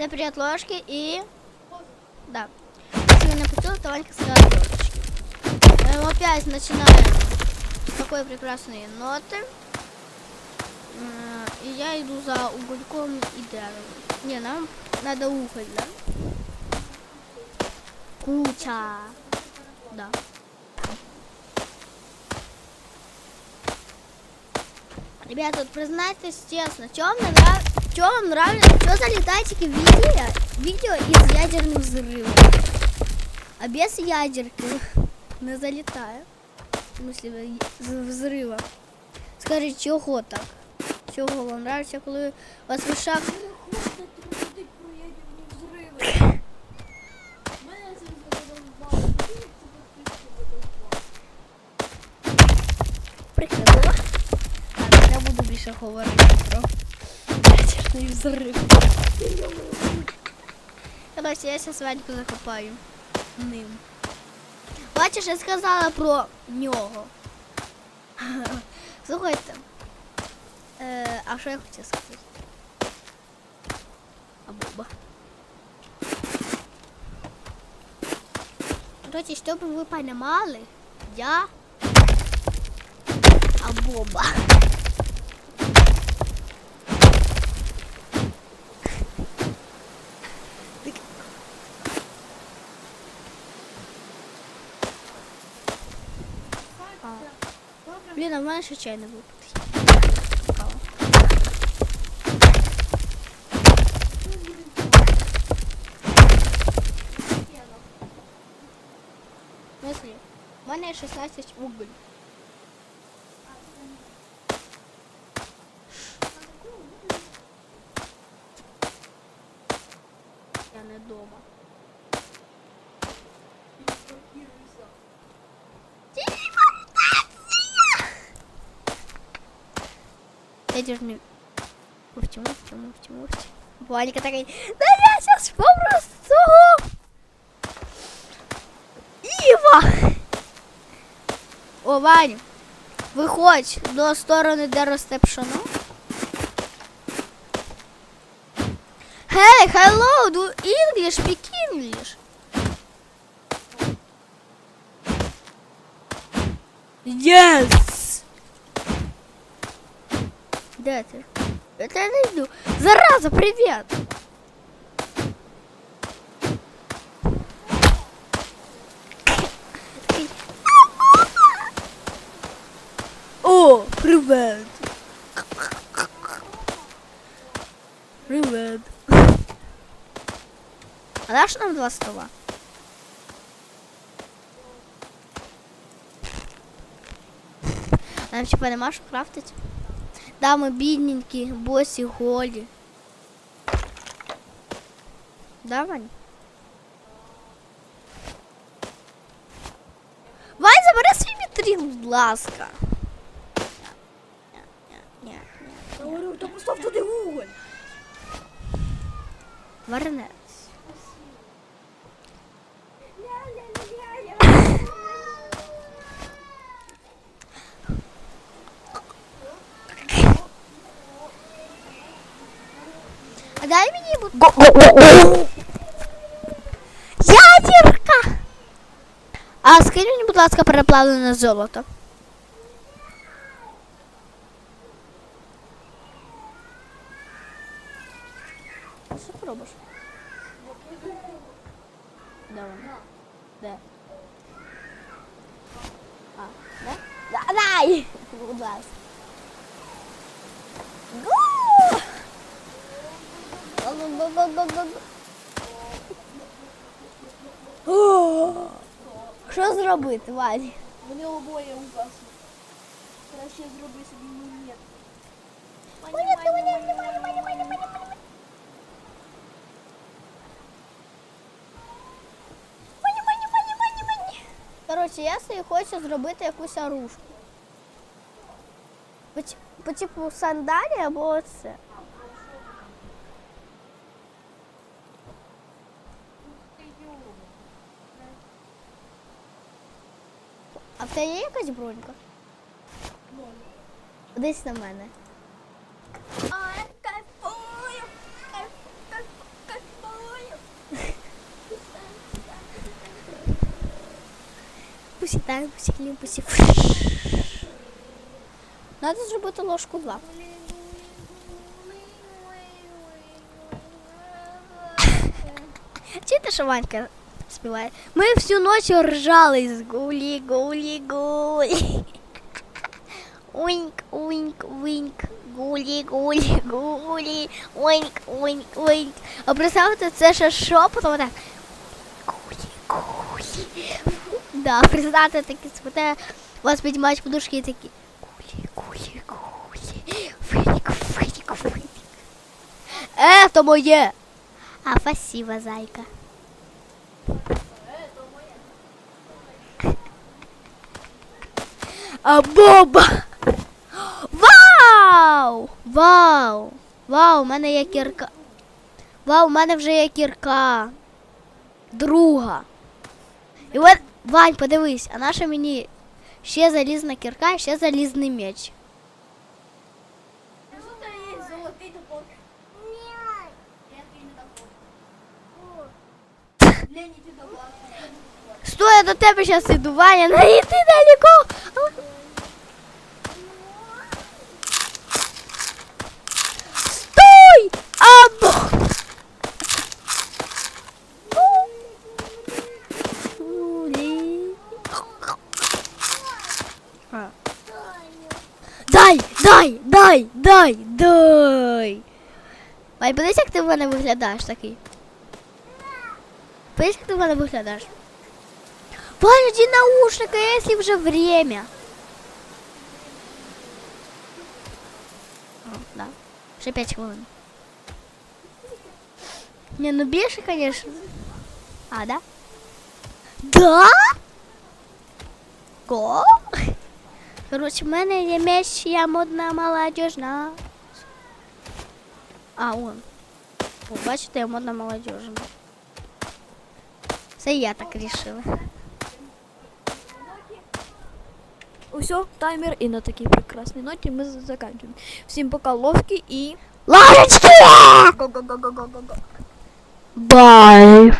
Це привіт ложки і. Да. Если вы не пустил, то Ванька сказала ложечки. Э, Опять начинаем с такой прекрасной ноты. И я иду за угольком и деревом. Не, нам надо уголь, да? Куча. Да. Ребята, вот признайтесь честно, что вам, чё вам нравится, что за летательки видео, видео из ядерных взрывов? А без ядерки не залетаю. В смысле, взрыва. Скажіть, чого так? Чого вам нравится, у вас в ушах приходила? Так, я буду більше говорити ядерний взрыв. Короче, я сейчас Ваньку закопаю ним. Бачиш, я сказала про нього. Слухайте. Е, а що я хотіла сказати? А Боба. Короче, чтобы вы понимали, я а Боба. Мене ще чай не випитий. Цікаво. В мене 16 уголь. Я не дома. Ядерный... Муфти, муфти, муфти, муфти. Ванька такая, да я сейчас попросту. Іва! О, Вань, виходь до сторони, де росте пшоно. Hey, hello, do English, speak English. Yes! Де ти? Я тебе не йду. Зараза! Такий, О, привет! Привет! А даш нам два стола? Нам типа нема що крафтить? Да, ми бідненькі, босі, голі. Да, Вань? Вань, забери свій вітрін, будь ласка. Говорю, то постав туди уголь. Вернеться. Ядерка! А скинь мені, будь ласка, переплавлене золото. Що ти робиш? Де вона? Де? А, де? Да, дай! Будь. Що зробити, Ваня? Вони обоє угасли. Краще зроби собі монет. Монетки, монетки, монетки, монетки, монетки. Мані, мані, мані, мані, мані. Коротше, я собі хочу зробити якусь оружку. По, ті- по типу сандалі або оце. в тебе є якась бронька? Десь на мене. Ай, кайфую! Кайфую! Надо зробити ложку два. Чи ти Ванька співає? Ми всю ніч ржали з гулі, гулі, гулі. Уинк, уинк, уинк, гулі, гулі, гулі, уинк, уинк, уинк. А представте, це ще шепотом так. Гулі, гулі. Да, представте такі спите, вас піднімають подушки і такі. Гулі, гулі, гулі. Фрик, фрик, фрик. Е, то моє. А, спасибо, зайка. А Боба! Вау! Вау! Вау, у мене є кірка. Вау, у мене вже є кірка. Друга. І от, Вань, подивись, а наша мені ще залізна кірка, ще залізний меч. Стой, я до тебе зараз іду, Ваня, не йди далеко. А. Дай, дай, дай, дай, дай. Вань, подивись, як ти в мене виглядаєш такий. Подивись, як ти в мене виглядаєш. Ваня, иди наушника, если уже время. О, да. Ще 5 хвилин. Не, ну більше, конечно. А, да? Да? Го? Короче, в мене є меч, я модна молодежна. А, он. О, бачите, я модна молодежна. Це я так рішила. Усё, таймер и на такой прекрасной ноте мы заканчиваем. Всем пока, ловки и... Лавочки! Го-го-го-го-го-го. Bye.